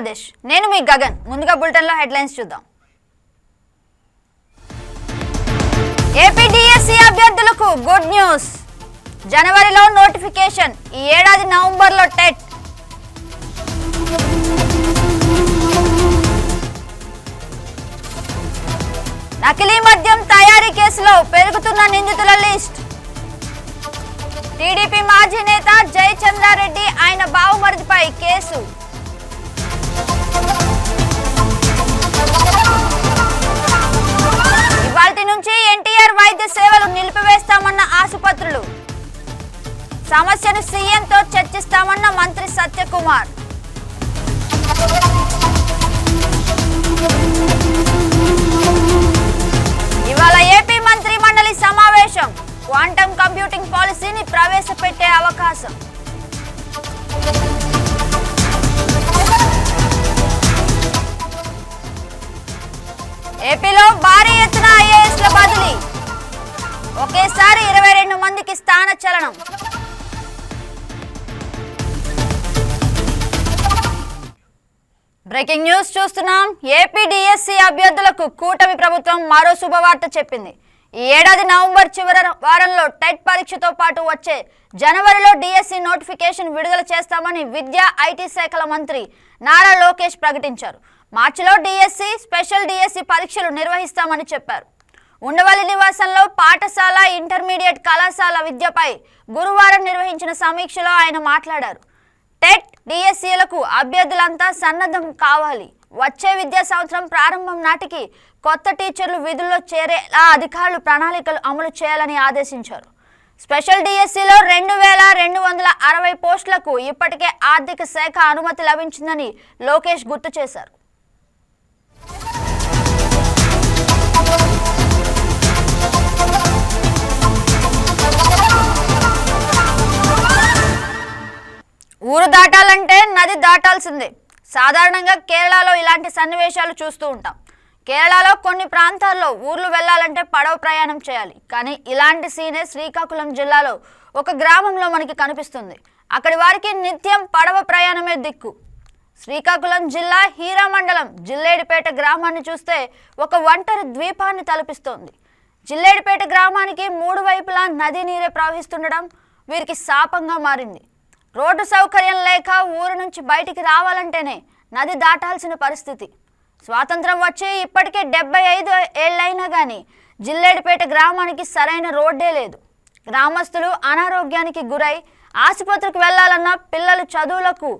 ఆంధ్రప్రదేశ్ నేను మీ గగన్. ముందుగా బులెటిన్లో హెడ్లైన్స్ చూద్దాం. ఏపీడీఎస్సీ అభ్యర్థులకు గుడ్ న్యూస్. జనవరిలో నోటిఫికేషన్. ఈ ఏడాది నవంబర్లో టెట్. నకిలీ మద్యం తయారీ కేసులో పెరుగుతున్న నిందితుల లిస్ట్. టీడీపీ మాజీ నేత జయచంద్రారెడ్డి ఆయన బావుమరిదిపై కేసు. ఇవాల్టి నుంచి ఎన్టీఆర్ వైద్య సేవలు నిలిపివేస్తామన్న ఆసుపత్రులు సమస్యను సీఎంతో చర్చిస్తామన్న మంత్రి సత్యకుమార్. ఇవాళ ఏపీ మంత్రి మండలి సమావేశం. క్వాంటమ్ కంప్యూటింగ్ పాలసీని ప్రవేశపెట్టే అవకాశం. ఏపీలో భారీ ఎత్తున ఐఏఎస్ల బదిలీ ఒకేసారి ఇరవై రెండు మందికి స్థాన చలనం. బ్రేకింగ్ న్యూస్ చూస్తున్నాం. ఏపీ డిఎస్సి అభ్యర్థులకు కూటమి ప్రభుత్వం మరో శుభవార్త చెప్పింది. ఈ ఏడాది నవంబర్ చివరి వారంలో టెట్ పరీక్షతో పాటు వచ్చే జనవరిలో డిఎస్సి నోటిఫికేషన్ విడుదల చేస్తామని విద్యా ఐటీ శాఖల మంత్రి నారా లోకేష్ ప్రకటించారు. మార్చిలో డిఎస్సి స్పెషల్ డిఎస్సి పరీక్షలు నిర్వహిస్తామని చెప్పారు. ఉండవల్లి నివాసంలో పాఠశాల ఇంటర్మీడియట్ కళాశాల విద్యపై గురువారం నిర్వహించిన సమీక్షలో ఆయన మాట్లాడారు. టెట్ డిఎస్సీలకు అభ్యర్థులంతా సన్నద్ధం కావాలి. వచ్చే విద్యా సంవత్సరం ప్రారంభం నాటికి కొత్త టీచర్లు విధుల్లో చేరేలా అధికారులు ప్రణాళికలు అమలు చేయాలని ఆదేశించారు. స్పెషల్ డిఎస్సిలో రెండు వేల రెండు వందల అరవై పోస్టులకు ఇప్పటికే ఆర్థిక శాఖ అనుమతి లభించిందని లోకేష్ గుర్తు చేశారు. ఊరు దాటాలంటే నది దాటాల్సిందే. సాధారణంగా కేరళలో ఇలాంటి సన్నివేశాలు చూస్తూ ఉంటాం. కేరళలో కొన్ని ప్రాంతాల్లో ఊర్లు వెళ్ళాలంటే పడవ ప్రయాణం చేయాలి. కానీ ఇలాంటి సీనే శ్రీకాకుళం జిల్లాలో ఒక గ్రామంలో మనకి కనిపిస్తుంది. అక్కడి వారికి నిత్యం పడవ ప్రయాణమే దిక్కు. శ్రీకాకుళం జిల్లా హీరా మండలం జిల్లేడిపేట గ్రామాన్ని చూస్తే ఒక ఒంటరి ద్వీపాన్ని తలపిస్తోంది. జిల్లేడిపేట గ్రామానికి మూడు వైపులా నది నీరే ప్రవహిస్తుండడం వీరికి శాపంగా మారింది. రోడ్డు సౌకర్యం లేక ఊరు నుంచి బయటికి రావాలంటేనే నది దాటాల్సిన పరిస్థితి. స్వాతంత్రం వచ్చి ఇప్పటికే డెబ్బై ఐదు ఏళ్ళైనా కానీ జిల్లేడిపేట గ్రామానికి సరైన రోడ్డే లేదు. గ్రామస్తులు అనారోగ్యానికి గురై ఆసుపత్రికి వెళ్ళాలన్నా పిల్లలు చదువులకు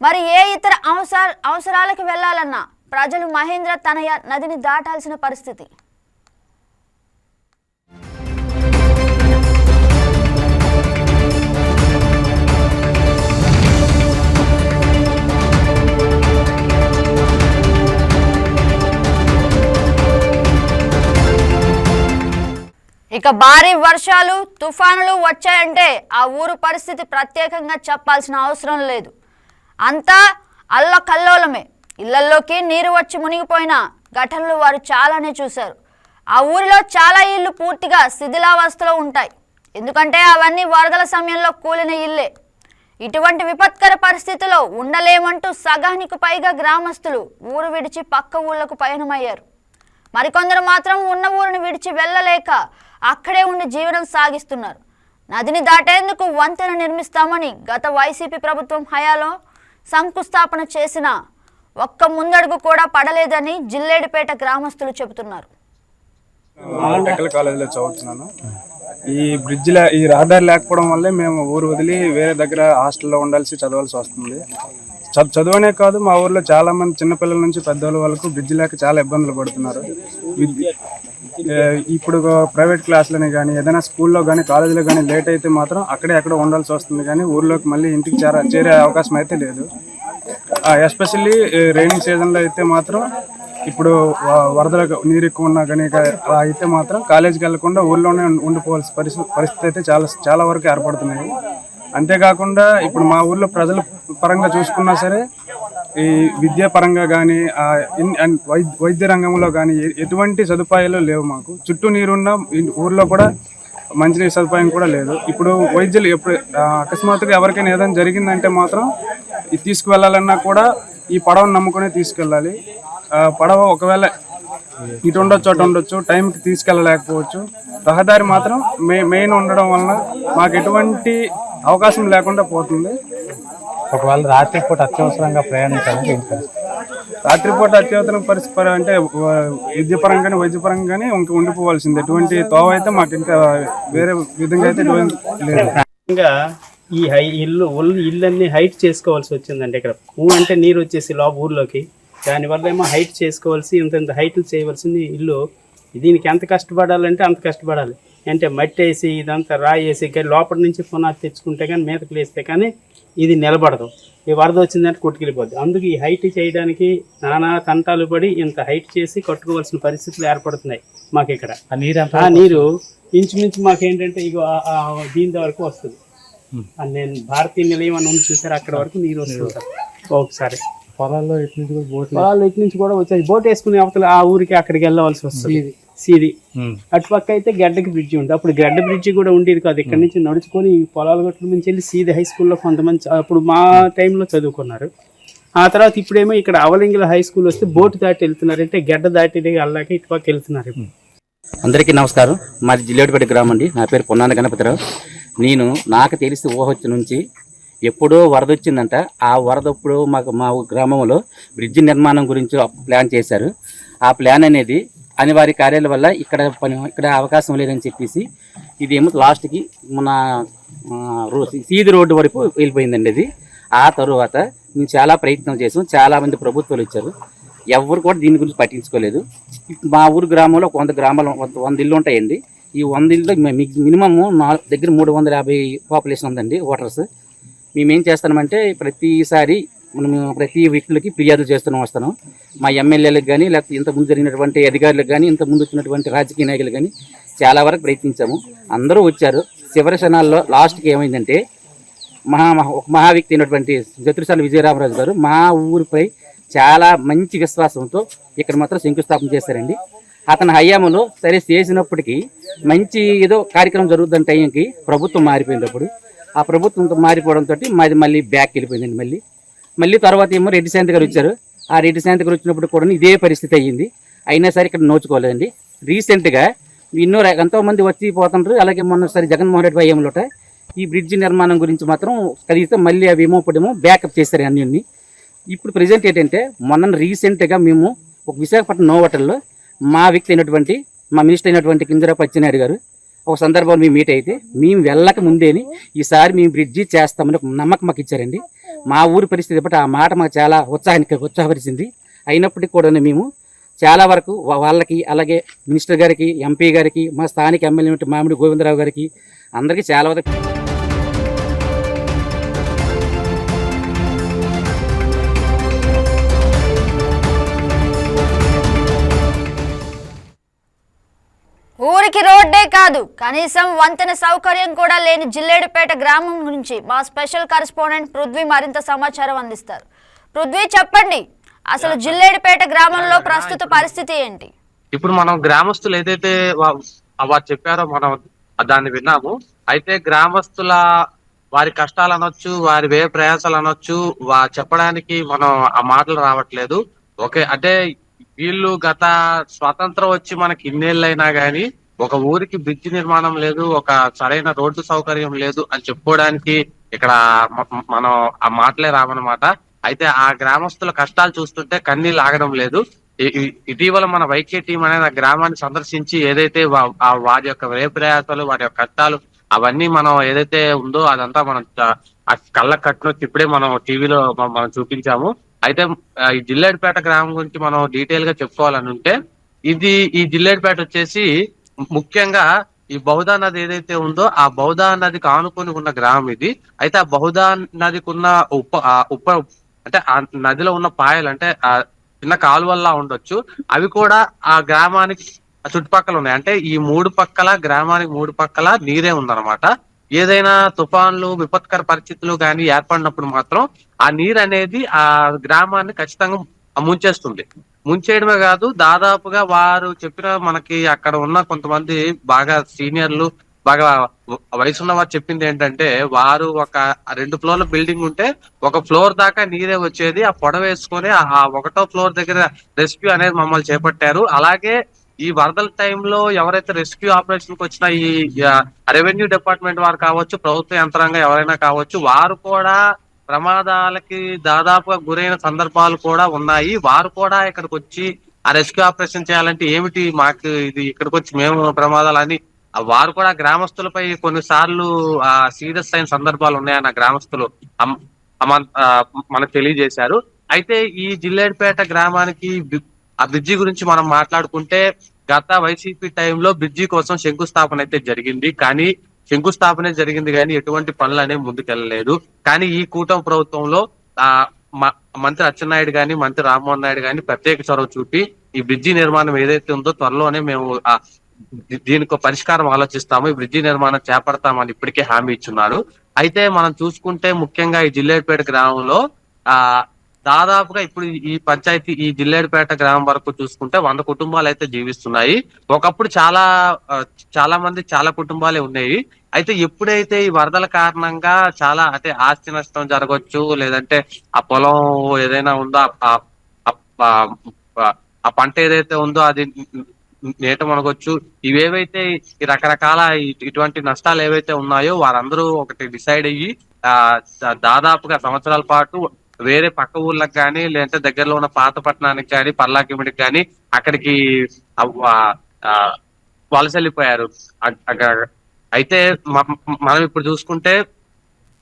మరి ఏ ఇతర అవసర అవసరాలకు వెళ్ళాలన్నా ప్రజలు మహేంద్ర తనయ నదిని దాటాల్సిన పరిస్థితి. ఇక భారీ వర్షాలు తుఫానులు వచ్చాయంటే ఆ ఊరు పరిస్థితి ప్రత్యేకంగా చెప్పాల్సిన అవసరం లేదు. అంతా అల్లకల్లోలమే. ఇళ్ళల్లోకి నీరు వచ్చి మునిగిపోయిన ఘటనలు వారు చాలానే చూశారు. ఆ ఊరిలో చాలా ఇళ్ళు పూర్తిగా శిథిలావస్థలో ఉంటాయి. ఎందుకంటే అవన్నీ వరదల సమయంలో కూలిన ఇల్లే ఇటువంటి విపత్కర పరిస్థితిలో ఉండలేమంటూ సగానికి పైగా గ్రామస్తులు ఊరు విడిచి పక్క ఊళ్ళకు పయనమయ్యారు. మరికొందరు మాత్రం ఉన్న ఊరిని విడిచి వెళ్ళలేక అక్కడే ఉండి జీవనం సాగిస్తున్నారు. నదిని దాటేందుకు వంతెన నిర్మిస్తామని గత వైసీపీ ప్రభుత్వం హయాలో శంకుస్థాపన చేసిన ఒక్క ముందడుగు కూడా పడలేదని జిల్లేడిపేట గ్రామస్తులు చెబుతున్నారు. కాలేజీలో చదువుతున్నాను. ఈ బ్రిడ్జ్ ఈ రహదారి లేకపోవడం వల్లే మేము ఊరు వదిలి వేరే దగ్గర హాస్టల్లో ఉండాల్సి చదవాల్సి వస్తుంది. చదువునే కాదు మా ఊర్లో చాలా మంది చిన్నపిల్లల నుంచి పెద్దవాళ్ళ వరకు బ్రిడ్జ్ లేక చాలా ఇబ్బందులు పడుతున్నారు. ఇప్పుడు ప్రైవేట్ క్లాసులని కానీ ఏదైనా స్కూల్లో కానీ కాలేజీలో కానీ లేట్ అయితే మాత్రం అక్కడే అక్కడ ఉండాల్సి వస్తుంది కానీ ఊర్లోకి మళ్ళీ ఇంటికి చేర చేరే అవకాశం అయితే లేదు. ఎస్పెషల్లీ రైనింగ్ సీజన్లో అయితే మాత్రం ఇప్పుడు వ- వరదలకు నీరు ఎక్కువ ఉన్నా కానీ అయితే మాత్రం కాలేజీకి వెళ్ళకుండా ఊర్లోనే ఉండిపోవాల్సిన పరిస్థితి పరిస్థితి అయితే చాలా చాలా వరకు ఏర్పడుతున్నాయి అంతేకాకుండా ఇప్పుడు మా ఊర్లో ప్రజల పరంగా చూసుకున్నా సరే ఈ విద్యా పరంగా కానీ వైద్య వైద్య రంగంలో కానీ ఎటువంటి సదుపాయాలు లేవు మాకు. చుట్టూ నీరున్న ఊర్లో కూడా మంచినీరు సదుపాయం కూడా లేదు. ఇప్పుడు వైద్యులు ఎప్పుడు అకస్మాత్తుగా ఎవరికైనా ఏదైనా జరిగిందంటే మాత్రం తీసుకువెళ్ళాలన్నా కూడా ఈ పడవను నమ్ముకునే తీసుకెళ్ళాలి. పడవ ఒకవేళ ఇటు ఉండొచ్చు అటు ఉండొచ్చు టైంకి తీసుకెళ్ళలేకపోవచ్చు. రహదారి మాత్రం మెయిన్ ఉండడం వలన మాకు ఎటువంటి అవకాశం లేకుండా పోతుంది. ఒకవేళ రాత్రిపూట అత్యవసరంగా ప్రయాణించాలంటే ఏంటి పరిస్థితి? రాత్రిపూట అత్యవసరం పరిస్థితి అంటే వ- విద్యాపరంగా కానీ వైద్యపరంగా కానీ ఇంక ఉండిపోవాల్సింది. ఎటువంటి తోవ అయితే మాకు ఇంకా వేరే విధంగా అయితే లేదు. ముఖ్యంగా ఈ హై ఇల్లు ఉల్ ఇల్లన్నీ హైట్ చేసుకోవాల్సి వచ్చిందండి ఇక్కడ. ఊ అంటే నీరు వచ్చేసి లోప ఊర్లోకి. దానివల్ల ఏమో హైట్ చేసుకోవాల్సి ఇంత ఇంత హైట్లు చేయవలసింది ఇల్లు. దీనికి ఎంత కష్టపడాలంటే అంత కష్టపడాలి. అంటే మట్టి వేసి ఇదంతా రాయి వేసి లోపల నుంచి పునాది తెచ్చుకుంటే కానీ మీదకి లేస్తే కానీ ఇది నిలబడదు. ఈ వరద వచ్చిందంటే కొట్టుకెళ్ళిపోద్ది. అందుకు ఈ హైట్ చేయడానికి నానా తంటాలు పడి ఇంత హైట్ చేసి కట్టుకోవాల్సిన పరిస్థితులు ఏర్పడుతున్నాయి మాకు ఇక్కడ. ఆ నీరు ఆ నీరు ఇంచుమించు మాకేంటంటే ఆ దీని వరకు వస్తుంది. నేను భారతీయ నిలయం అని ఉంది చూసారు? అక్కడ వరకు నీరు వస్తుంది సార్. ఒకసారి. పొలాల్లో ఇటు నుంచి కూడా బోట్లు వాళ్ళు ఇటు నుంచి కూడా వచ్చేసి బోట్ వేసుకునే అవతల ఆ ఊరికి అక్కడికి వెళ్ళవలసి వస్తుంది. సీది. అటుపక్క అయితే గడ్డకి బ్రిడ్జి ఉంది అప్పుడు గడ్డ బ్రిడ్జి కూడా ఉండేది కాదు. ఇక్కడ నుంచి నడుచుకొని పొలాల గట్ల నుంచి వెళ్ళి సీది హై స్కూల్లో కొంతమంది అప్పుడు మా టైంలో చదువుకున్నారు. ఆ తర్వాత ఇప్పుడేమో ఇక్కడ అవలింగిల హై స్కూల్ వస్తే బోట్ దాటి వెళ్తున్నారు. అంటే గడ్డ దాటి అల్లాక ఇటుపక్క వెళ్తున్నారు. ఇప్పుడు అందరికీ నమస్కారం. మాది జిల్లేటిపేట గ్రామం అండి. నా పేరు పొన్నాన గణపతిరావు. నేను నాకు తెలిసి ఊహొచ్చి నుంచి ఎప్పుడో వరద వచ్చిందంట. ఆ వరద అప్పుడు మాకు మా గ్రామంలో బ్రిడ్జి నిర్మాణం గురించి ప్లాన్ చేశారు. ఆ ప్లాన్ అనేది అనివార్య కార్యాల వల్ల ఇక్కడ పని ఇక్కడ అవకాశం లేదని చెప్పేసి ఇదేమో లాస్ట్కి మన రోడ్ సీది రోడ్డు వరకు వెళ్ళిపోయిందండి అది. ఆ తరువాత మేము చాలా ప్రయత్నం చేసాం. చాలామంది ప్రభుత్వాలు ఇచ్చారు ఎవరు కూడా దీని గురించి పట్టించుకోలేదు. మా ఊరు గ్రామంలో వంద గ్రామాలు వంద వంద ఇల్లు ఉంటాయండి. ఈ వంద ఇల్లు మినిమమ్ నాలుగు దగ్గర మూడు వందల యాభై పాపులేషన్ ఉందండి ఓటర్స్. మేమేం చేస్తామంటే ప్రతిసారి మనం ప్రతి వ్యక్తులకి ఫిర్యాదులు చేస్తూనే వస్తున్నాం మా ఎమ్మెల్యేలకు కానీ లేకపోతే ఇంత ముందు జరిగినటువంటి అధికారులకు కానీ ఇంత ముందు వచ్చినటువంటి రాజకీయ నాయకులు కానీ చాలా వరకు ప్రయత్నించాము. అందరూ వచ్చారు. చివరి క్షణాల్లో లాస్ట్కి ఏమైందంటే మహా మహా- ఒక మహా వ్యక్తి అయినటువంటి జతురసాల విజయరామరాజు గారు మా ఊరిపై చాలా మంచి విశ్వాసంతో ఇక్కడ మాత్రం శంకుస్థాపన చేశారండి. అతని హయాంలో సరే చేసినప్పటికీ మంచి ఏదో కార్యక్రమం జరుగుతున్న టైంకి ప్రభుత్వం మారిపోయినప్పుడు ఆ ప్రభుత్వంతో మారిపోవడంతో మాది మళ్ళీ బ్యాక్ వెళ్ళిపోయిందండి మళ్ళీ. మళ్ళీ తర్వాత ఏమో రెడ్డి శాంతి గారు వచ్చారు. ఆ రెడ్డి శాంతి గారు వచ్చినప్పుడు కూడా ఇదే పరిస్థితి అయ్యింది. అయినా సరే ఇక్కడ నోచుకోలేదండి. రీసెంట్గా ఎన్నో ఎంతోమంది ఎంతో మంది వచ్చి పోతుంటారు అలాగే మొన్నసారి జగన్మోహన్ రెడ్డి భయంలోట ఈ బ్రిడ్జి నిర్మాణం గురించి మాత్రం కలిగితే మళ్ళీ అవి ఏమో ఇప్పుడేమో బ్యాకప్ చేశారు అన్ని ఇప్పుడు ప్రజెంట్ ఏంటంటే మొన్న రీసెంట్గా మేము ఒక విశాఖపట్నం నోవటల్లో మా వ్యక్తి అయినటువంటి మా మినిస్టర్ అయినటువంటి కింజరా పచ్చినాయుడు గారు ఒక సందర్భంలో మేము మీట్ అయితే మేము వెళ్ళక ముందేని ఈసారి మేము బ్రిడ్జి చేస్తామని ఒక నమ్మకం మాకు ఇచ్చారండి. మా ఊరి పరిస్థితి బట్టి ఆ మాట మాకు చాలా ఉత్సాహానికి ఉత్సాహపరిచింది. అయినప్పటికీ కూడా మేము చాలా వరకు వాళ్ళకి అలాగే మినిస్టర్ గారికి ఎంపీ గారికి మా స్థానిక ఎమ్మెల్యే మామిడి గోవిందరావు గారికి అందరికీ చాలా వరకు కాదు కనీసం వంతెన సౌకర్యం కూడా లేని జిల్లేడుపేట గ్రామం గురించి మా స్పెషల్ కరెస్పాండెంట్ పృథ్వీ మరింత సమాచారం అందిస్తారు. పృథ్వీ చెప్పండి. అసలు జిల్లేడుపేట గ్రామంలో ప్రస్తుత పరిస్థితి ఏంటి? ఇప్పుడు మనం గ్రామస్తులు ఏదైతే వా- వారు చెప్పారో మనం దాన్ని విన్నాము. అయితే గ్రామస్తుల వారి కష్టాలు అనొచ్చు వారి వ్యయ ప్రయాసాలు అనొచ్చు వా చెప్పడానికి మనం ఆ మాటలు రావట్లేదు. ఓకే అంటే వీళ్ళు గత స్వాతంత్రం వచ్చి మనకి ఇన్నేళ్ళైనా గానీ ఒక ఊరికి బ్రిడ్జ్ నిర్మాణం లేదు ఒక సరైన రోడ్డు సౌకర్యం లేదు అని చెప్పుకోవడానికి ఇక్కడ మనం ఆ మాటలే రావన్నమాట. అయితే ఆ గ్రామస్తుల కష్టాలు చూస్తుంటే కన్నీళ్ళు ఆగడం లేదు. ఇటీవల మన వైకే టీం అనేది ఆ గ్రామాన్ని సందర్శించి ఏదైతే వారి యొక్క వ్యయప్రయాసాలు వారి యొక్క కష్టాలు అవన్నీ మనం ఏదైతే ఉందో అదంతా మనం ఆ కళ్ళ కట్టినొచ్చి ఇప్పుడే మనం టీవీలో మనం చూపించాము. అయితే ఈ జిల్లేడుపేట గ్రామం గురించి మనం డీటెయిల్గా చెప్పుకోవాలని ఉంటే ఇది ఈ జిల్లేడుపేట వచ్చేసి ముఖ్యంగా ఈ బహుదా నది ఏదైతే ఉందో ఆ బహుదా నదికి ఆనుకొని ఉన్న గ్రామం ఇది. అయితే ఆ బహుదా నదికి ఉన్న ఉప్ప ఆ ఉప్ప అంటే ఆ నదిలో ఉన్న పాయలు అంటే ఆ చిన్న కాలువల్లా ఉండొచ్చు. అవి కూడా ఆ గ్రామానికి చుట్టుపక్కల ఉన్నాయి. అంటే ఈ మూడు పక్కల గ్రామానికి మూడు పక్కల నీరే ఉందన్నమాట. ఏదైనా తుఫాన్లు విపత్కర పరిస్థితులు కానీ ఏర్పడినప్పుడు మాత్రం ఆ నీరు అనేది ఆ గ్రామాన్ని ఖచ్చితంగా ముంచేస్తుంది. ముంచేయడమే కాదు దాదాపుగా వారు చెప్పిన మనకి అక్కడ ఉన్న కొంతమంది బాగా సీనియర్లు బాగా వయసు ఉన్న వారు చెప్పింది ఏంటంటే వారు ఒక రెండు ఫ్లోర్ల బిల్డింగ్ ఉంటే ఒక ఫ్లోర్ దాకా నీరే వచ్చేది ఆ పొడ వేసుకొని ఆ ఆ ఒకటో ఫ్లోర్ దగ్గర రెస్క్యూ అనేది మమ్మల్ని చేపట్టారు. అలాగే ఈ వరదల టైంలో ఎవరైతే రెస్క్యూ ఆపరేషన్కి వచ్చిన ఈ రెవెన్యూ డిపార్ట్మెంట్ వారు కావచ్చు ప్రభుత్వ యంత్రాంగం ఎవరైనా కావచ్చు వారు కూడా ప్రమాదాలకి దాదాపుగా గురైన సందర్భాలు కూడా ఉన్నాయి. వారు కూడా ఇక్కడికి వచ్చి ఆ రెస్క్యూ ఆపరేషన్ చేయాలంటే ఏమిటి మాకు ఇది ఇక్కడికి వచ్చి మేము ప్రమాదాలని? అని వారు కూడా గ్రామస్తులపై కొన్నిసార్లు ఆ సీరియస్ అయిన సందర్భాలు ఉన్నాయన్న గ్రామస్తులు అమ్- అమ- మనకు తెలియజేశారు. అయితే ఈ జిల్లేడుపేట గ్రామానికి ఆ బ్రిడ్జి గురించి మనం మాట్లాడుకుంటే గత వైసీపీ టైంలో బ్రిడ్జి కోసం శంకుస్థాపన అయితే జరిగింది. కానీ శంకుస్థాపనే జరిగింది కానీ ఎటువంటి పనులు అనేవి ముందుకెళ్ళలేదు. కానీ ఈ కూటమి ప్రభుత్వంలో ఆ మ- మంత్రి అచ్చెన్నాయుడు గాని మంత్రి రామ్మోహన్ నాయుడు గాని ప్రత్యేక చొరవ చూపి ఈ బ్రిడ్జి నిర్మాణం ఏదైతే ఉందో త్వరలోనే మేము ఆ దీనికి పరిష్కారం ఆలోచిస్తాము. ఈ బ్రిడ్జి నిర్మాణం చేపడతామని ఇప్పటికే హామీ ఇచ్చున్నారు. అయితే మనం చూసుకుంటే ముఖ్యంగా ఈ జిల్లేపేట గ్రామంలో ఆ దాదాపుగా ఇప్పుడు ఈ పంచాయతీ ఈ జిల్లేడుపేట గ్రామం వరకు చూసుకుంటే వంద కుటుంబాలు అయితే జీవిస్తున్నాయి. ఒకప్పుడు చాలా చాలా మంది చాలా కుటుంబాలే ఉన్నాయి అయితే ఎప్పుడైతే ఈ వరదల కారణంగా చాలా అంటే ఆస్తి నష్టం జరగవచ్చు లేదంటే ఆ పొలం ఏదైనా ఉందో ఆ- పంట ఏదైతే ఉందో అది నేట మనకొచ్చు ఇవేవైతే ఈ రకరకాల ఇటువంటి నష్టాలు ఏవైతే ఉన్నాయో వారందరూ ఒకటి డిసైడ్ అయ్యి ఆ దాదాపుగా సంవత్సరాల పాటు వేరే పక్క ఊర్లకు కానీ లేదంటే దగ్గరలో ఉన్న పాత పట్టణానికి కానీ పల్లాకిమిడికి కానీ అక్కడికి వలస వెళ్ళిపోయారు. అయితే మనం ఇప్పుడు చూసుకుంటే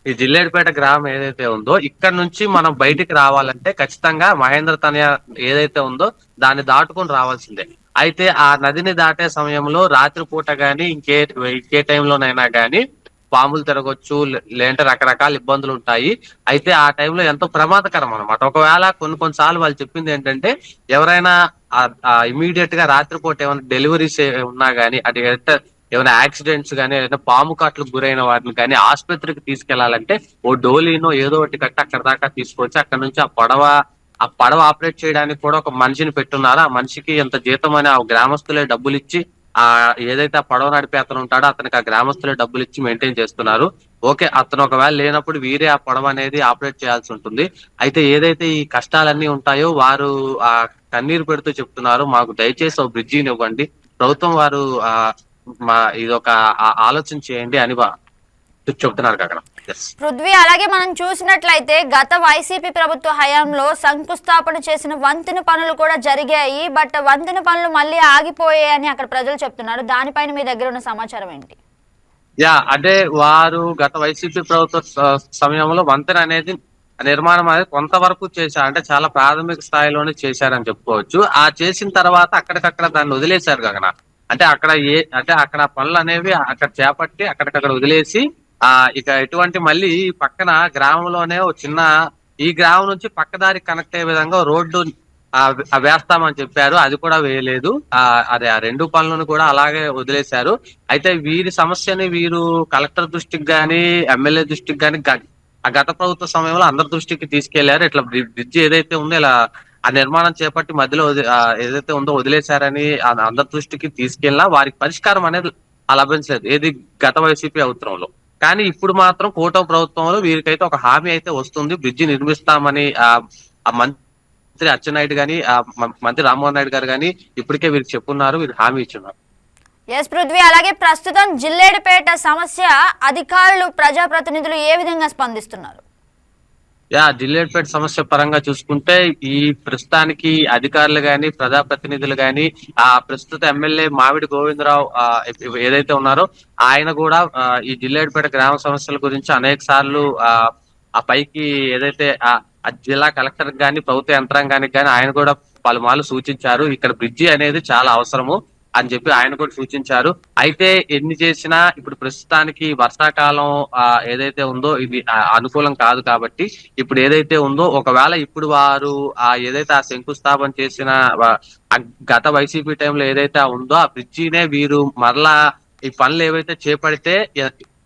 ఈ జిల్లేడుపేట గ్రామం ఏదైతే ఉందో ఇక్కడ నుంచి మనం బయటికి రావాలంటే ఖచ్చితంగా మహేంద్ర తనయ ఏదైతే ఉందో దాన్ని దాటుకొని రావాల్సిందే. అయితే ఆ నదిని దాటే సమయంలో రాత్రిపూట గాని ఇంకే ఇంకే టైంలోనైనా గాని పాములు తిరగొచ్చు లే- లేదంటే రకరకాల ఇబ్బందులు ఉంటాయి. అయితే ఆ టైంలో ఎంతో ప్రమాదకరం అనమాట ఒకవేళ కొన్ని కొన్నిసార్లు వాళ్ళు చెప్పింది ఏంటంటే ఎవరైనా ఇమీడియట్గా రాత్రిపూట ఏమైనా డెలివరీస్ ఉన్నా గానీ అది ఏమైనా యాక్సిడెంట్స్ కానీ ఏదైనా పాము కాట్లకు గురైన వాటిని కానీ ఆసుపత్రికి తీసుకెళ్ళాలంటే ఓ డోలీనో ఏదో ఒకటి కట్టి అక్కడ దాకా తీసుకొచ్చి అక్కడ నుంచి ఆ పడవ ఆ పడవ ఆపరేట్ చేయడానికి కూడా ఒక మనిషిని పెట్టున్నారు. ఆ మనిషికి ఎంత జీతం అని ఆ గ్రామస్తులే డబ్బులు ఇచ్చి ఆ ఏదైతే ఆ పడవ నడిపే అతను ఉంటాడో అతనికి ఆ గ్రామస్తులే డబ్బులు ఇచ్చి మెయింటైన్ చేస్తున్నారు. ఓకే అతను ఒకవేళ లేనప్పుడు వీరే ఆ పడవ అనేది ఆపరేట్ చేయాల్సి ఉంటుంది. అయితే ఏదైతే ఈ కష్టాలన్నీ ఉంటాయో వారు ఆ కన్నీరు పెడుతూ చెప్తున్నారు మాకు దయచేసి ఒక బ్రిడ్జిని ఇవ్వండి. ప్రభుత్వం వారు ఆ మా ఇది ఒక ఆలోచన చేయండి అని చెప్తున్నారు అక్కడ పృథ్వీ అలాగే మనం చూసినట్లయితే గత వైసీపీ ప్రభుత్వ హయాంలో శంకుస్థాపన చేసిన వంతెన పనులు కూడా జరిగాయి. బట్ వంతెన పనులు మళ్ళీ ఆగిపోయాయని అక్కడ ప్రజలు చెప్తున్నారు. దానిపైన మీ దగ్గర ఉన్న సమాచారం ఏంటి? యా అంటే వారు గత వైసీపీ ప్రభుత్వ సమయంలో వంతెన అనేది నిర్మాణం అనేది కొంతవరకు చేశారు. అంటే చాలా ప్రాథమిక స్థాయిలోనే చేశారని చెప్పుకోవచ్చు. ఆ చేసిన తర్వాత అక్కడికక్కడ దాన్ని వదిలేశారు గగన. అంటే అక్కడ ఏ అంటే అక్కడ పనులు అనేవి అక్కడ చేపట్టి అక్కడికక్కడ వదిలేసి ఆ ఇక ఎటువంటి మళ్ళీ పక్కన గ్రామంలోనే ఒక చిన్న ఈ గ్రామం నుంచి పక్కదారి కనెక్ట్ అయ్యే విధంగా రోడ్డు వేస్తామని చెప్పారు. అది కూడా వేయలేదు. ఆ అదే ఆ రెండు పనులను కూడా అలాగే వదిలేశారు. అయితే వీరి సమస్యని వీరు కలెక్టర్ దృష్టికి గాని ఎమ్మెల్యే దృష్టికి గాని ఆ గత ప్రభుత్వ సమయంలో అందరి దృష్టికి తీసుకెళ్ళారు. ఇట్లా బ్రిడ్జ్ బ్రిడ్జి ఏదైతే ఉందో ఇలా ఆ నిర్మాణం చేపట్టి మధ్యలో ఏదైతే ఉందో వదిలేశారని అందరి దృష్టికి తీసుకెళ్ళినా వారికి పరిష్కారం అనేది లభించలేదు. ఏది గత వైసీపీ అవసరంలో కానీ ఇప్పుడు మాత్రం కూటమి ప్రభుత్వంలో వీరికైతే ఒక హామీ అయితే వస్తుంది. బ్రిడ్జి నిర్మిస్తామని ఆ మంత్రి అచ్చెన్నాయుడు గాని ఆ మంత్రి రామ్మోహన్ నాయుడు గారు గాని ఇప్పటికే వీరికి చెప్పున్నారు వీరు హామీ ఇచ్చున్నారు. ఎస్ పృథ్వీ అలాగే ప్రస్తుతం జిల్లేడుపేట సమస్య అధికారులు ప్రజాప్రతినిధులు ఏ విధంగా స్పందిస్తున్నారు? యా జిల్లేట్పేట సమస్య పరంగా చూసుకుంటే ఈ ప్రస్తుతానికి అధికారులు గాని ప్రజాప్రతినిధులు గాని ఆ ప్రస్తుత ఎమ్మెల్యే మావిడి గోవిందరావు ఆ, ఏదైతే ఉన్నారో ఆయన కూడా ఈ జిల్లేట్పేట గ్రామ సమస్యల గురించి అనేక సార్లు ఆ ఆ పైకి ఏదైతే ఆ ఆ జిల్లా కలెక్టర్ గాని ప్రభుత్వ యంత్రాంగానికి గాని ఆయన కూడా పలుమార్లు సూచించారు. ఇక్కడ బ్రిడ్జి అనేది చాలా అవసరము. అని చెప్పి ఆయన కూడా సూచించారు. అయితే ఎన్ని చేసినా ఇప్పుడు ప్రస్తుతానికి వర్షాకాలం ఏదైతే ఉందో ఇది అనుకూలం కాదు కాబట్టి ఇప్పుడు ఏదైతే ఉందో ఒకవేళ ఇప్పుడు వారు ఆ ఏదైతే ఆ శంకుస్థాపన చేసిన గత వైసీపీ టైంలో ఏదైతే ఉందో ఆ బ్రిడ్జినే వీరు మరలా ఈ పనులు ఏవైతే చేపడితే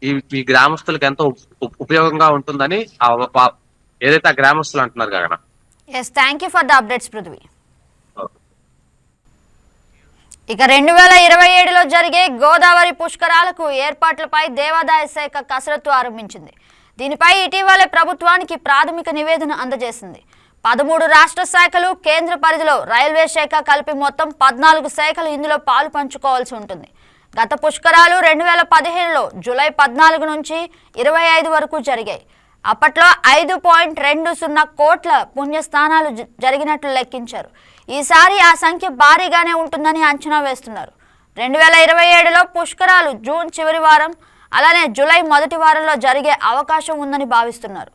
ఈ ఈ గ్రామస్తులకు ఎంతో ఉపయోగంగా ఉంటుందని ఏదైతే ఆ గ్రామస్తులు అంటున్నారు కదా yes thank you for the updates Prithvi ఇక రెండు వేల ఇరవై ఏడులో జరిగే గోదావరి పుష్కరాలకు ఏర్పాట్లపై దేవాదాయ శాఖ కసరత్తు ఆరంభించింది. దీనిపై ఇటీవలే ప్రభుత్వానికి ప్రాథమిక నివేదన అందజేసింది. పదమూడు రాష్ట్ర శాఖలు కేంద్ర పరిధిలో రైల్వే శాఖ కలిపి మొత్తం పద్నాలుగు శాఖలు ఇందులో పాలు పంచుకోవాల్సి ఉంటుంది. గత పుష్కరాలు రెండు వేల పదిహేనులో జూలై పద్నాలుగు నుంచి ఇరవై ఐదు వరకు జరిగాయి. అప్పట్లో ఐదు పాయింట్ రెండు సున్నా కోట్ల పుణ్యస్థానాలు జరిగినట్లు లెక్కించారు. ఈసారి ఆ సంఖ్య భారీగానే ఉంటుందని అంచనా వేస్తున్నారు. రెండు వేల ఇరవై ఏడులో పుష్కరాలు జూన్ చివరి వారం అలానే జూలై మొదటి వారంలో జరిగే అవకాశం ఉందని భావిస్తున్నారు.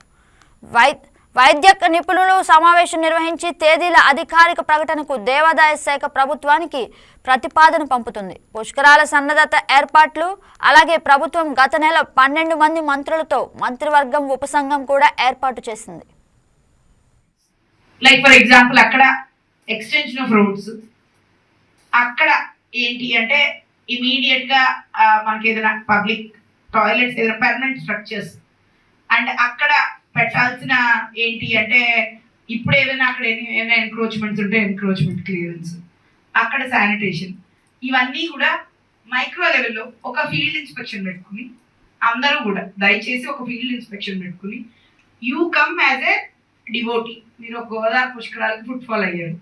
వై వైద్య నిపుణులు సమావేశం నిర్వహించి తేదీల అధికారిక ప్రకటనకు దేవాదాయ శాఖ ప్రభుత్వానికి ప్రతిపాదన పంపుతుంది. పుష్కరాల సన్నద్ధత ఏర్పాట్లు అలాగే ప్రభుత్వం గత నెల పన్నెండు మంది మంత్రులతో మంత్రివర్గం ఉపసంఘం కూడా ఏర్పాటు చేసింది. లైక్ ఫర్ ఎగ్జాంపుల్ అక్కడ ఎక్స్టెన్షన్ ఆఫ్ రూట్స్ అక్కడ ఏంటి అంటే ఇమీడియట్గా మనకి ఏదైనా పబ్లిక్ టాయిలెట్స్ ఏదైనా పర్మనెంట్ స్ట్రక్చర్స్ అండ్ అక్కడ పెట్టాల్సిన ఏంటి అంటే ఇప్పుడు ఏదైనా అక్కడ ఏమైనా ఎన్క్రోచ్మెంట్స్ ఉంటే ఎన్క్రోచ్మెంట్ క్లియరెన్స్ అక్కడ శానిటేషన్ ఇవన్నీ కూడా మైక్రో లెవెల్లో ఒక ఫీల్డ్ ఇన్స్పెక్షన్ పెట్టుకుని అందరూ కూడా దయచేసి ఒక ఫీల్డ్ ఇన్స్పెక్షన్ పెట్టుకుని you come as a devotee మీరు ఒక గోదావరి పుష్కరాలకు ఫుట్ఫాల్ అయ్యారు.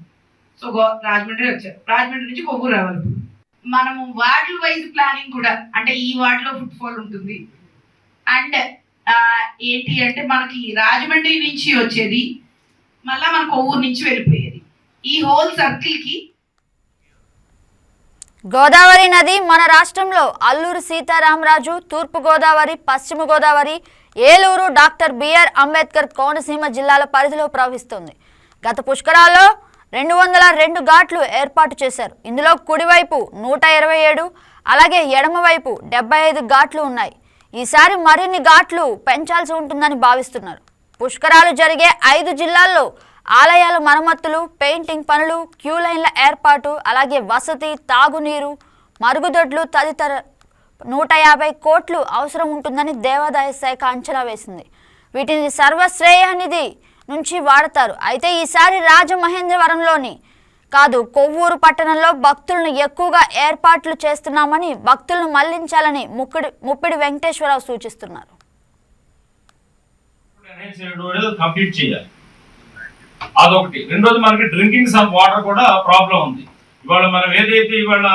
సో రాజమండ్రి వచ్చారు. రాజమండ్రి నుంచి కొవ్వూరు రావాలి. మనము వార్డుల వైజ్ ప్లానింగ్ కూడా అంటే ఈ వార్డులో ఫుట్ ఫాల్ ఉంటుంది అండ్ ఏంటి అంటే మనకి రాజమండ్రి నుంచి వచ్చేది మళ్ళీ మన కొవ్వూరు నుంచి వెళ్ళిపోయేది. ఈ హోల్ సర్కిల్కి గోదావరి నది మన రాష్ట్రంలో అల్లూరు సీతారామరాజు తూర్పు గోదావరి పశ్చిమ గోదావరి ఏలూరు డాక్టర్ బిఆర్ అంబేద్కర్ కోనసీమ జిల్లాల పరిధిలో ప్రవహిస్తుంది. గత పుష్కరాల్లో రెండు వందల రెండు ఘాట్లు ఏర్పాటు చేశారు. ఇందులో కుడివైపు నూట ఇరవై ఏడు అలాగే ఎడమవైపు డెబ్బై ఐదు ఘాట్లు ఉన్నాయి. ఈసారి మరిన్ని ఘాట్లు పెంచాల్సి ఉంటుందని భావిస్తున్నారు. పుష్కరాలు జరిగే ఐదు జిల్లాల్లో ఆలయాల మరమ్మతులు పెయింటింగ్ పనులు క్యూ లైన్ల ఏర్పాటు అలాగే వసతి తాగునీరు మరుగుదొడ్లు తదితర నూట యాభై కోట్లు అవసరం ఉంటుందని దేవాదాయ శాఖ అంచనా వేసింది. వీటిని సర్వశ్రేయానిధి నుంచి వాడతారు. అయితే ఈసారి రాజమహేంద్రవరంలోని కాదు కొవ్వూరు పట్టణంలో భక్తులను ఎక్కువగా ఏర్పాట్లు చేస్తున్నామని భక్తులను మళ్ళించాలని ముక్కుడి ముప్పిడి వెంకటేశ్వరరావు సూచిస్తున్నారు. కంప్లీట్ చేయాలి. అదొకటి. రెండోది మనకి డ్రింకింగ్ సమ్ వాటర్ కూడా ప్రాబ్లం ఉంది. ఇవాళ మనం ఏదైతే ఇవాళ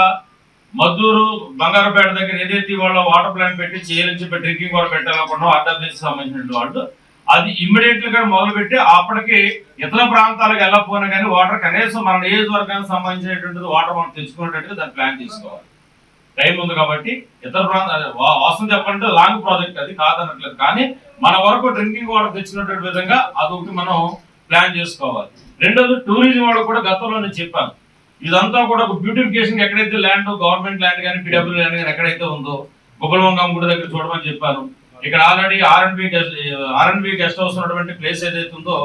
మద్దూరు బంగారపేట దగ్గర ఏదైతే ఇవాళ వాటర్ ప్లాంట్ పెట్టి చేయాలని చెప్పి డ్రింకింగ్ వాటర్ పెట్టాలనుకున్నాం ఆర్డబ్ల్యూసీ సంబంధించిన వాళ్ళు అది ఇమ్మీడియట్గా మొదలు పెట్టి అప్పటికి ఇతర ప్రాంతాలకు వెళ్ళకపోయినా కానీ వాటర్ కనీసం మన నియోజకవర్గానికి సంబంధించినటువంటిది వాటర్ మనం తెచ్చుకునేటట్టుగా దాన్ని ప్లాన్ చేసుకోవాలి. టైం ఉంది కాబట్టి ఇతర ప్రాంతాలు వాస్తవం చెప్పాలంటే లాంగ్ ప్రాజెక్ట్ అది కాదనట్లేదు. కానీ మన వరకు డ్రింకింగ్ వాటర్ తెచ్చినటువంటి విధంగా అదొకటి మనం ప్లాన్ చేసుకోవాలి. రెండోది టూరిజం వాళ్ళు కూడా గతంలో నేను చెప్పాను. ఇదంతా కూడా ఒక బ్యూటిఫికేషన్ ఎక్కడైతే ల్యాండ్ గవర్నమెంట్ ల్యాండ్ కానీ పిడబ్ల్యూ ల్యాండ్ కానీ ఎక్కడైతే ఉందో గుబ్బలవంగం గుడి దగ్గర చూడమని చెప్పాను. ఇక్కడ already RNB guest RNB guest house ఉన్నటువంటి ప్లేస్ ఏదైతే ఉందో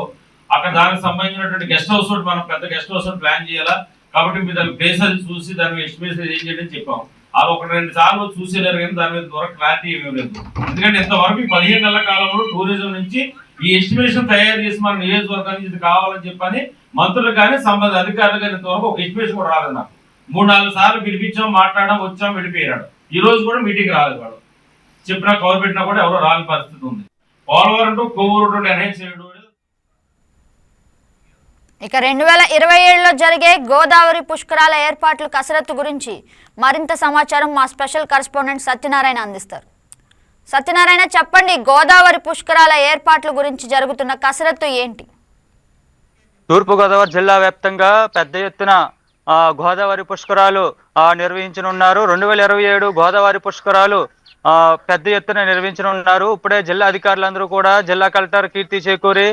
అక్కడ దానికి సంబంధించినటువంటి గెస్ట్ హౌస్ మనం పెద్ద గెస్ట్ హౌస్ ప్లాన్ చేయాలా? కాబట్టి మీరు దాని ప్లేస్ అది చూసి దాని ఎస్టిమేషన్ ఏం చేయడం చెప్పాం. అది ఒక రెండు సార్లు చూసేలేరు కానీ దాని మీద దూరం క్లారిటీ ఏమీ లేదు. ఎందుకంటే ఇంతవరకు ఈ పదిహేను నెలల కాలంలో టూరిజం నుంచి ఈ ఎస్టిమేషన్ తయారు చేసి మన నియోజకవర్గానికి ఇది కావాలని చెప్పని మంత్రులు కానీ సంబంధ అధికారులు కానీ ఇంతవరకు ఒక ఎస్టిమేషన్ కూడా రాలేదు నాకు. మూడు నాలుగు సార్లు పిలిపించాం మాట్లాడడం వచ్చాం వెళ్ళిపోయాడు ఈ రోజు కూడా మీటింగ్ రాలేదు వాడు. చెప్పినా కవర్ పెట్టినా కూడా ఎవరో రాని పరిస్థితి ఉంది. Polavaram to Kovvur to NH ఇక రెండు వేల ఇరవై ఏడులో జరిగే గోదావరి పుష్కరాల ఏర్పాట్ల కసరత్తు గురించి మరింత సమాచారం మా స్పెషల్ కరెస్పాండెంట్ సత్యనారాయణ అందిస్తారు. సత్యనారాయణ చెప్పండి గోదావరి పుష్కరాల ఏర్పాట్ల గురించి జరుగుతున్న కసరత్తు ఏంటి? తూర్పుగోదావరి జిల్లా వ్యాప్తంగా పెద్ద ఎత్తున ఆ, గోదావరి పుష్కరాలు ఆ, నిర్వహించనున్నారు. రెండు వేల ఇరవై ఏడు గోదావరి పుష్కరాలు పెద్ద ఎత్తున నిర్వహించనున్నారు. ఇప్పుడే జిల్లా అధికారులందరూ కూడా జిల్లా కలెక్టర్ కీర్తి చేకూరి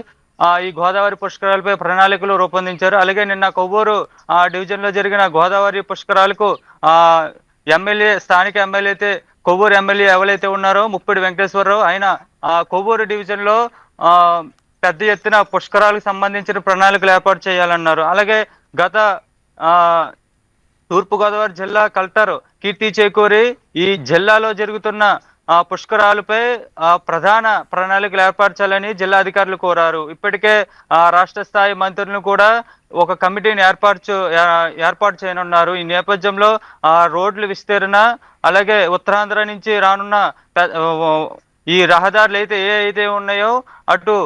ఈ గోదావరి పుష్కరాలపై ప్రణాళికలు రూపొందించారు. అలాగే నిన్న కొవ్వూరు ఆ, డివిజన్లో జరిగిన గోదావరి పుష్కరాలకు ఎమ్మెల్యే స్థానిక ఎమ్మెల్యే అయితే కొవ్వూరు ఎమ్మెల్యే ఎవరైతే ఉన్నారో ముప్పిడి వెంకటేశ్వరరావు ఆయన కొవ్వూరు డివిజన్లో పెద్ద ఎత్తున పుష్కరాలకు సంబంధించిన ప్రణాళికలు ఏర్పాటు చేయాలన్నారు. అలాగే గత తూర్పుగోదావరి జిల్లా కలెక్టర్ కీర్తి చేకూరి ఈ జిల్లాలో జరుగుతున్న ఆ పుష్కరాలపై ప్రధాన ప్రణాళికలు ఏర్పరచాలని జిల్లా అధికారులు కోరారు. ఇప్పటికే ఆ, రాష్ట్ర స్థాయి మంత్రులను కూడా ఒక కమిటీని ఏర్పాటు ఏర్పాటు చేయనున్నారు. ఈ నేపథ్యంలో ఆ రోడ్లు విస్తీరణ అలాగే ఉత్తరాంధ్ర నుంచి రానున్న ఈ రహదారులు అయితే ఏ అయితే ఉన్నాయో అటు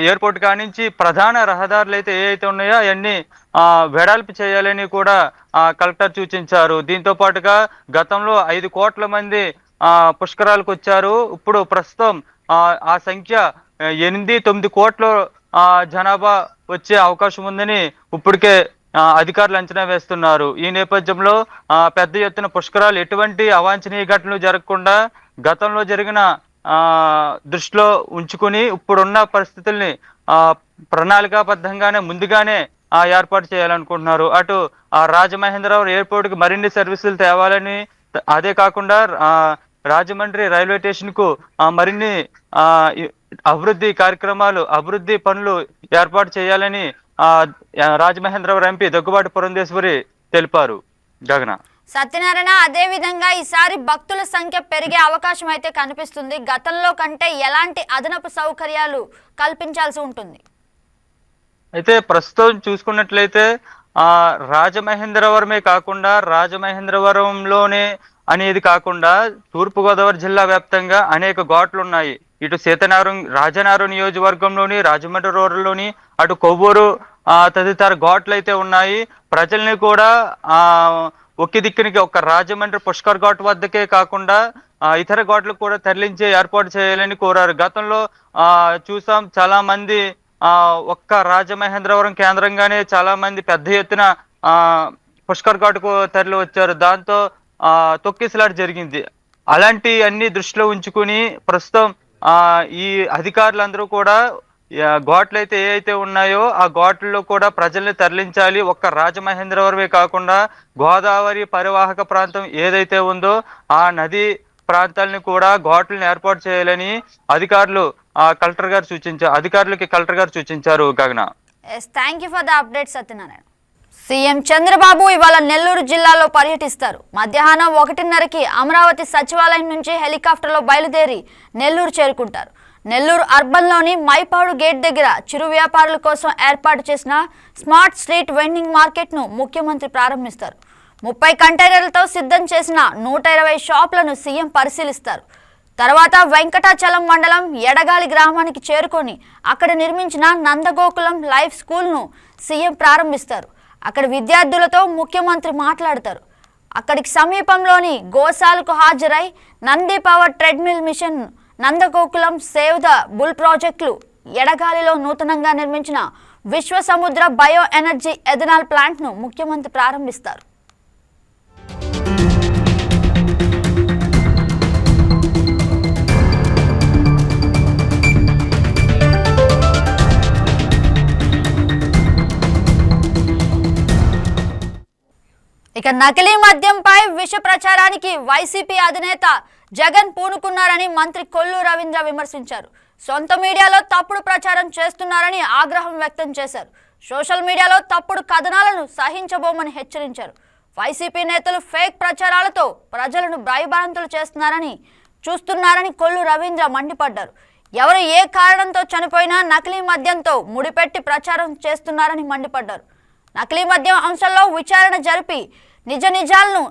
ఎయిర్పోర్ట్ కానించి ప్రధాన రహదారులు అయితే ఏవైతే ఉన్నాయో అవన్నీ వెడల్పు చేయాలని కూడా ఆ, కలెక్టర్ సూచించారు. దీంతో పాటుగా గతంలో ఐదు కోట్ల మంది ఆ, పుష్కరాలకు వచ్చారు. ఇప్పుడు ప్రస్తుతం ఆ, సంఖ్య ఎనిమిది తొమ్మిది కోట్ల జనాభా వచ్చే అవకాశం ఉందని ఇప్పటికే అధికారులు అంచనా వేస్తున్నారు. ఈ నేపథ్యంలో పెద్ద ఎత్తున పుష్కరాలు ఎటువంటి అవాంఛనీయ ఘటనలు జరగకుండా గతంలో జరిగిన దృష్టిలో ఉంచుకుని ఇప్పుడున్న పరిస్థితుల్ని ఆ ప్రణాళికాబద్ధంగానే ముందుగానే ఆ ఏర్పాటు చేయాలనుకుంటున్నారు. అటు ఆ రాజమహేంద్రవరం ఎయిర్పోర్ట్కి మరిన్ని సర్వీసులు తేవాలని అదే కాకుండా రాజమండ్రి రైల్వే స్టేషన్కు ఆ మరిన్ని ఆ అభివృద్ధి కార్యక్రమాలు అభివృద్ధి పనులు ఏర్పాటు చేయాలని ఆ రాజమహేంద్రవరం ఎంపీ దగ్గుబాటి పురంధేశ్వరి తెలిపారు. గగన. సత్యనారాయణ అదే విధంగా ఈసారి భక్తుల సంఖ్య పెరిగే అవకాశం అయితే కనిపిస్తుంది. గతంలో కంటే ఎలాంటి అదనపు సౌకర్యాలు కల్పించాల్సి ఉంటుంది? అయితే ప్రస్తుతం చూసుకున్నట్లయితే ఆ రాజమహేంద్రవరమే కాకుండా రాజమహేంద్రవరంలోనే అనేది కాకుండా తూర్పుగోదావరి జిల్లా వ్యాప్తంగా అనేక ఘాట్లు ఉన్నాయి ఇటు సీతనారు రాజనారు నియోజకవర్గంలోని రాజమండ్రి రోడ్లోని అటు కొవ్వూరు ఆ, తదితర ఘాట్లు అయితే ఉన్నాయి. ప్రజల్ని కూడా ఆ ఒకే దిక్కునికి ఒక రాజమండ్రి పుష్కర్ ఘాట్ వద్దకే కాకుండా ఇతర ఘాట్లకు కూడా తరలించే ఏర్పాటు చేయాలని కోరారు. గతంలో ఆ చూసాం చాలా మంది ఆ ఒక్క రాజమహేంద్రవరం కేంద్రంగానే చాలా మంది పెద్ద ఎత్తున ఆ పుష్కర్ ఘాట్కు తరలి వచ్చారు. దాంతో ఆ తొక్కిసలాట జరిగింది. అలాంటి అన్ని దృష్టిలో ఉంచుకుని ప్రస్తుతం ఆ ఈ అధికారులందరూ కూడా ఘాట్లు అయితే ఏ అయితే ఉన్నాయో ఆ ఘాట్లలో కూడా ప్రజల్ని తరలించాలి. ఒక్క రాజమహేంద్రవరమే కాకుండా గోదావరి పరివాహక ప్రాంతం ఏదైతే ఉందో ఆ నది ప్రాంతాలను కూడా ఘాట్లను ఏర్పాటు చేయాలని అధికారులు ఆ కలెక్టర్ గారు సూచించారు అధికారులకి కలెక్టర్ గారు సూచించారు Gagana. Yes thank you for the update Satyanarayana. CM Chandrababu ఇవాళ నెల్లూరు జిల్లాలో పర్యటిస్తారు. మధ్యాహ్నం ఒకటిన్నరకి అమరావతి సచివాలయం నుంచి హెలికాప్టర్లో బయలుదేరి నెల్లూరు చేరుకుంటారు. నెల్లూరు అర్బన్లోని మైపాడు గేట్ దగ్గర చిరు వ్యాపారుల కోసం ఏర్పాటు చేసిన స్మార్ట్ స్ట్రీట్ వెండింగ్ మార్కెట్ను ముఖ్యమంత్రి ప్రారంభిస్తారు. ముప్పై కంటైనర్లతో సిద్ధం చేసిన నూట ఇరవై షాపులను సీఎం పరిశీలిస్తారు. తర్వాత వెంకటాచలం మండలం ఎడగాలి గ్రామానికి చేరుకొని అక్కడ నిర్మించిన నందగోకులం లైఫ్ స్కూల్ను సీఎం ప్రారంభిస్తారు. అక్కడ విద్యార్థులతో ముఖ్యమంత్రి మాట్లాడతారు. అక్కడికి సమీపంలోని గోశాలకు హాజరై Nandi power treadmill machine Nandagokulam save the bull ప్రాజెక్టులు ఎడగాలిలో నూతనంగా నిర్మించిన విశ్వ సముద్ర బయో ఎనర్జీ ఎథనాల్ ప్లాంట్ను ముఖ్యమంత్రి ప్రారంభిస్తారు. ఇక నకిలీ మద్యంపై విష ప్రచారానికి వైసీపీ అధినేత జగన్ పూనుకున్నారని మంత్రి కొల్లు రవీంద్ర విమర్శించారు. సొంత మీడియాలో తప్పుడు ప్రచారం చేస్తున్నారని ఆగ్రహం వ్యక్తం చేశారు. సోషల్ మీడియాలో తప్పుడు కథనాలను సహించబోమని హెచ్చరించారు. వైసీపీ నేతలు ఫేక్ ప్రచారాలతో ప్రజలను భయభ్రాంతులు చేస్తున్నారని చూస్తున్నారని కొల్లు రవీంద్ర మండిపడ్డారు. ఎవరు ఏ కారణంతో చనిపోయినా నకిలీ మద్యంతో ముడిపెట్టి ప్రచారం చేస్తున్నారని మండిపడ్డారు. నకిలీ మద్యం అంశంలో విచారణ జరిపి నిజ నిజాలను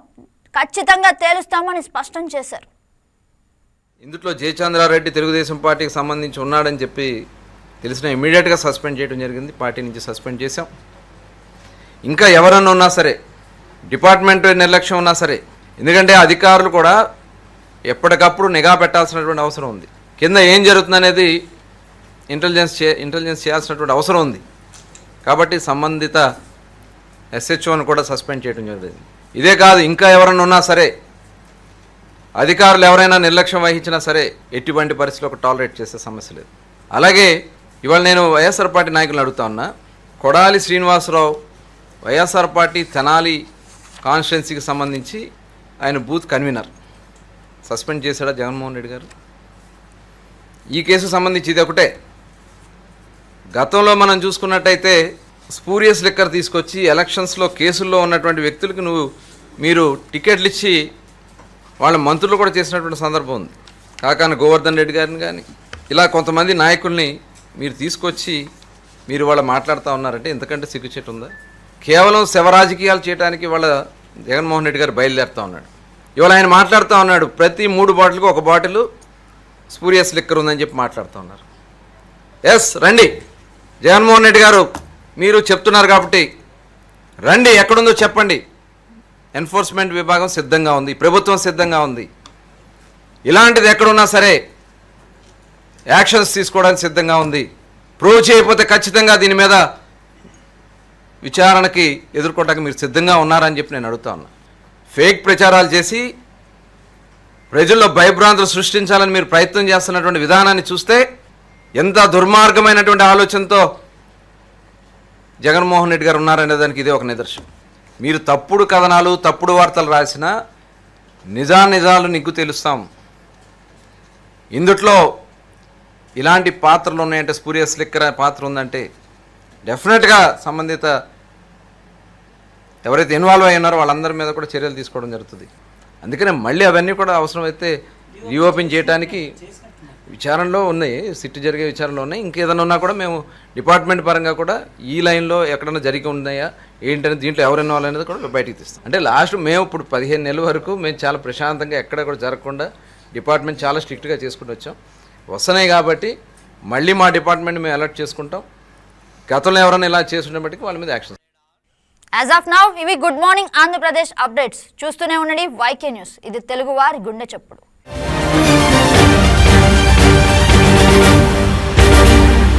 ఖచ్చితంగా తేలుస్తామని స్పష్టం చేశారు. ఇందులో జయచంద్రారెడ్డి తెలుగుదేశం పార్టీకి సంబంధించి ఉన్నాడని చెప్పి తెలిసిన ఇమీడియట్గా సస్పెండ్ చేయడం జరిగింది. పార్టీ నుంచి సస్పెండ్ చేశాం. ఇంకా ఎవరన్నా ఉన్నా సరే డిపార్ట్మెంట్ నిర్లక్ష్యం ఉన్నా సరే ఎందుకంటే అధికారులు కూడా ఎప్పటికప్పుడు నిఘా పెట్టాల్సినటువంటి అవసరం ఉంది. కింద ఏం జరుగుతుందనేది ఇంటెలిజెన్స్ చే ఇంటెలిజెన్స్ చేయాల్సినటువంటి అవసరం ఉంది. కాబట్టి సంబంధిత ఎస్హెచ్ఓని కూడా సస్పెండ్ చేయడం జరిగింది. ఇదే కాదు ఇంకా ఎవరన్నా ఉన్నా సరే అధికారులు ఎవరైనా నిర్లక్ష్యం వహించినా సరే ఎటువంటి పరిస్థితుల్లో టాలరేట్ చేసే సమస్య లేదు. అలాగే ఇవాళ నేను వైఎస్ఆర్ పార్టీ నాయకులను అడుగుతా ఉన్నా. కొడాలి శ్రీనివాసరావు వైఎస్ఆర్ పార్టీ తెనాలి కాన్స్టిట్యున్సీకి సంబంధించి ఆయన బూత్ కన్వీనర్. సస్పెండ్ చేశాడా జగన్మోహన్ రెడ్డి గారు? ఈ కేసు సంబంధించి ఇది ఒకటే. గతంలో మనం చూసుకున్నట్టయితే స్పూరియస్ లిక్కర్ తీసుకొచ్చి ఎలక్షన్స్లో కేసుల్లో ఉన్నటువంటి వ్యక్తులకు నువ్వు మీరు టికెట్లు ఇచ్చి వాళ్ళ మంత్రులు కూడా చేసినటువంటి సందర్భం ఉంది. కాకాన గోవర్ధన్ రెడ్డి గారిని కానీ ఇలా కొంతమంది నాయకుల్ని మీరు తీసుకొచ్చి మీరు వాళ్ళ మాట్లాడుతూ ఉన్నారంటే ఎందుకంటే సిగ్గుచేటు ఉందా? కేవలం శవ రాజకీయాలు చేయడానికి వాళ్ళ జగన్మోహన్ రెడ్డి గారు బయలుదేరుతూ ఉన్నాడు. ఇవాళ ఆయన మాట్లాడుతూ ఉన్నాడు. ప్రతి మూడు బాటిల్కి ఒక బాటిల్ స్పూరియస్ లిక్కర్ ఉందని చెప్పి మాట్లాడుతూ ఉన్నారు. ఎస్ రండి. జగన్మోహన్ రెడ్డి గారు మీరు చెప్తున్నారు కాబట్టి రండి. ఎక్కడుందో చెప్పండి. ఎన్ఫోర్స్మెంట్ విభాగం సిద్ధంగా ఉంది ప్రభుత్వం సిద్ధంగా ఉంది. ఇలాంటిది ఎక్కడున్నా సరే యాక్షన్స్ తీసుకోవడానికి సిద్ధంగా ఉంది. ప్రూవ్ చేయకపోతే ఖచ్చితంగా దీని మీద విచారణకి ఎదుర్కోవడానికి మీరు సిద్ధంగా ఉన్నారని చెప్పి నేను అడుగుతా ఉన్నా. ఫేక్ ప్రచారాలు చేసి ప్రజల్లో భయభ్రాంతులు సృష్టించాలని మీరు ప్రయత్నం చేస్తున్నటువంటి విధానాన్ని చూస్తే ఎంత దుర్మార్గమైనటువంటి ఆలోచనతో జగన్మోహన్ రెడ్డి గారు ఉన్నారనే దానికి ఇదే ఒక నిదర్శనం. మీరు తప్పుడు కథనాలు తప్పుడు వార్తలు రాసిన నిజానిజాలు నిగ్గు తెలుస్తాం. ఇందుట్లో ఇలాంటి పాత్రలు ఉన్నాయంటే స్పూరియస్ లిక్కర్ పాత్ర ఉందంటే డెఫినెట్గా సంబంధిత ఎవరైతే ఇన్వాల్వ్ అయి ఉన్నారో వాళ్ళందరి మీద కూడా చర్యలు తీసుకోవడం జరుగుతుంది. అందుకనే మళ్ళీ అవన్నీ కూడా అవసరమైతే రీఓపెన్ చేయడానికి విచారణలో ఉన్నాయి సిట్ జరిగే విచారణలో ఉన్నాయి. ఇంకేదైనా ఉన్నా కూడా మేము డిపార్ట్మెంట్ పరంగా కూడా ఈ లైన్లో ఎక్కడైనా జరిగి ఉన్నాయా? ఏంటనేది దీంట్లో ఎవరు ఇన్వాల్వ్ అనేది కూడా బయటికి తీస్తాం అంటే లాస్ట్ మేము ఇప్పుడు పదిహేను నెలల వరకు మేము చాలా ప్రశాంతంగా ఎక్కడ కూడా జరగకుండా డిపార్ట్మెంట్ చాలా స్ట్రిక్ట్గా చేసుకుంటూ వచ్చాం. వస్తున్నాయి కాబట్టి మళ్ళీ మా డిపార్ట్మెంట్ మేము అలర్ట్ చేసుకుంటాం. గతంలో ఎవరైనా ఇలా చేస్తుండే బట్టి వాళ్ళ మీద యాక్షన్ యాజ్ ఆఫ్ నౌ ఇవి గుడ్ మార్నింగ్ ఆంధ్రప్రదేశ్ అప్డేట్స్ చూస్తూనే ఉండండి వైకే న్యూస్ ఇది తెలుగు వారి గుండె చప్పుడు.